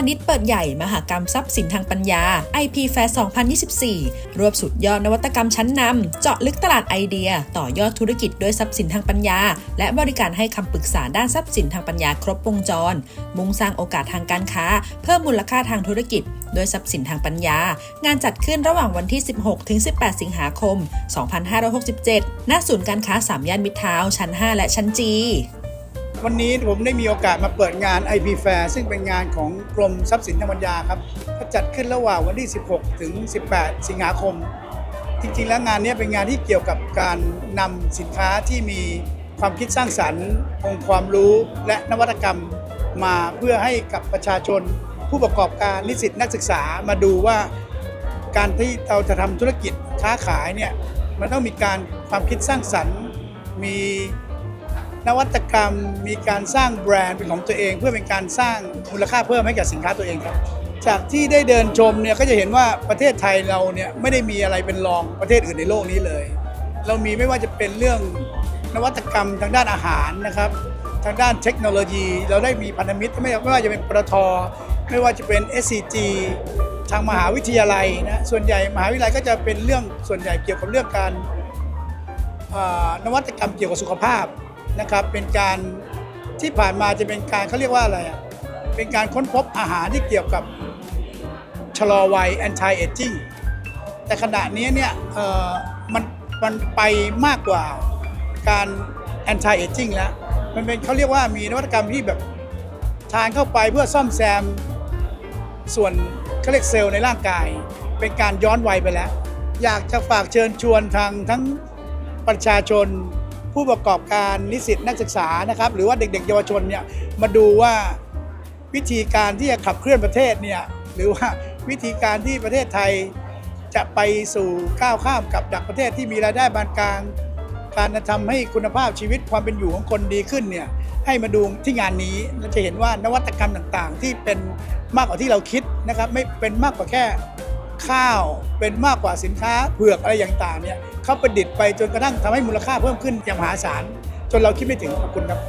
าณิชย์เปิดใหญ่ มหากรรมทรัพย์สินทางปัญญา IP Fair 2024 รวบสุดยอดนวัตกรรมชั้นนำ เจาะลึกตลาดไอเดีย ต่อยอดธุรกิจด้วยทรัพย์สินทางปัญญา และบริการให้คำปรึกษาด้านทรัพย์สินทางปัญญาครบวงจร มุ่งสร้างโอกาสทางการค้า เพิ่มมูลค่าทางธุรกิจด้วยทรัพย์สินทางปัญญา งานจัดขึ้นระหว่างวันที่ 16 ถึง 18 สิงหาคม 2567 ณ ศูนย์การค้า3ย่านมิตรทาวน์ชั้น 5 และชั้นจี วันนี้ผมได้มีโอกาสมาเปิดงาน IP Fair ซึ่งเป็นงานของกรมทรัพย์สินทางปัญญาครับก็จัดขึ้นระหว่างวันที่ 16 ถึง 18 สิงหาคม จริงๆ แล้วงานนี้เป็นงานที่เกี่ยวกับการนำสินค้าที่มีความคิดสร้างสรรค์องค์ความรู้และนวัตกรรมมาเพื่อให้กับประชาชน ผู้ประกอบการนิสิตนักศึกษามาดูว่า การที่เราจะทำธุรกิจค้าขายเนี่ยมันต้องมีการความคิดสร้างสรรค์มี นวัตกรรมมีการสร้างแบรนด์เป็นของตัวเอง เพื่อเป็นการสร้างมูลค่าเพิ่มให้กับสินค้าตัวเองครับ จากที่ได้เดินชมเนี่ยก็จะเห็นว่าประเทศไทยเราเนี่ยไม่ได้มีอะไรเป็นรองประเทศอื่นในโลกนี้เลย เรามีไม่ว่าจะเป็นเรื่องนวัตกรรมทางด้านอาหารนะครับทางด้านเทคโนโลยี เราได้มีพันธมิตรไม่ไม่ว่าจะเป็นปตทไม่ว่าจะเป็น SCG ทางมหาวิทยาลัยนะส่วนใหญ่มหาวิทยาลัยก็จะเป็นเรื่องส่วนใหญ่เกี่ยวกับเรื่องการนวัตกรรมเกี่ยวกับสุขภาพ นะครับเป็นการที่ผ่านมาจะเป็นการเขาเรียกว่าอะไรอะเป็นการค้นพบอาหารที่เกี่ยวกับชะลอวัย anti aging แต่ขณะนี้เนี่ยมันมันไปมากกว่าการ anti aging แล้ว มันเป็นเขาเรียกว่ามีนวัตกรรมที่แบบทานเข้าไปเพื่อซ่อมแซมส่วนเขาเรียกเซลล์ในร่างกาย เป็นการย้อนวัยไปแล้ว อยากจะฝากเชิญชวนทางทั้งประชาชน ผู้ประกอบการนิสิตนักศึกษานะครับหรือว่าเด็กๆ เยาวชนเนี่ยมาดูว่าวิธีการที่จะขับเคลื่อนประเทศเนี่ยหรือว่าวิธีการที่ประเทศไทยจะไปสู่ก้าวข้ามกับดักประเทศที่มีรายได้ปานกลาง การจะทำให้คุณภาพชีวิตความเป็นอยู่ของคนดีขึ้นเนี่ยให้มาดูที่งานนี้เราจะเห็นว่านวัตกรรมต่างๆ ที่เป็นมากกว่าที่เราคิดนะครับไม่เป็นมากกว่าแค่ ข้าวเป็นมากกว่าสินค้าเผือกอะไรอย่างต่างเนี่ยเขาประดิษฐ์ไปจนกระทั่งทำให้มูลค่าเพิ่มขึ้นอย่างมหาศาลจนเราคิดไม่ถึงขอบคุณครับ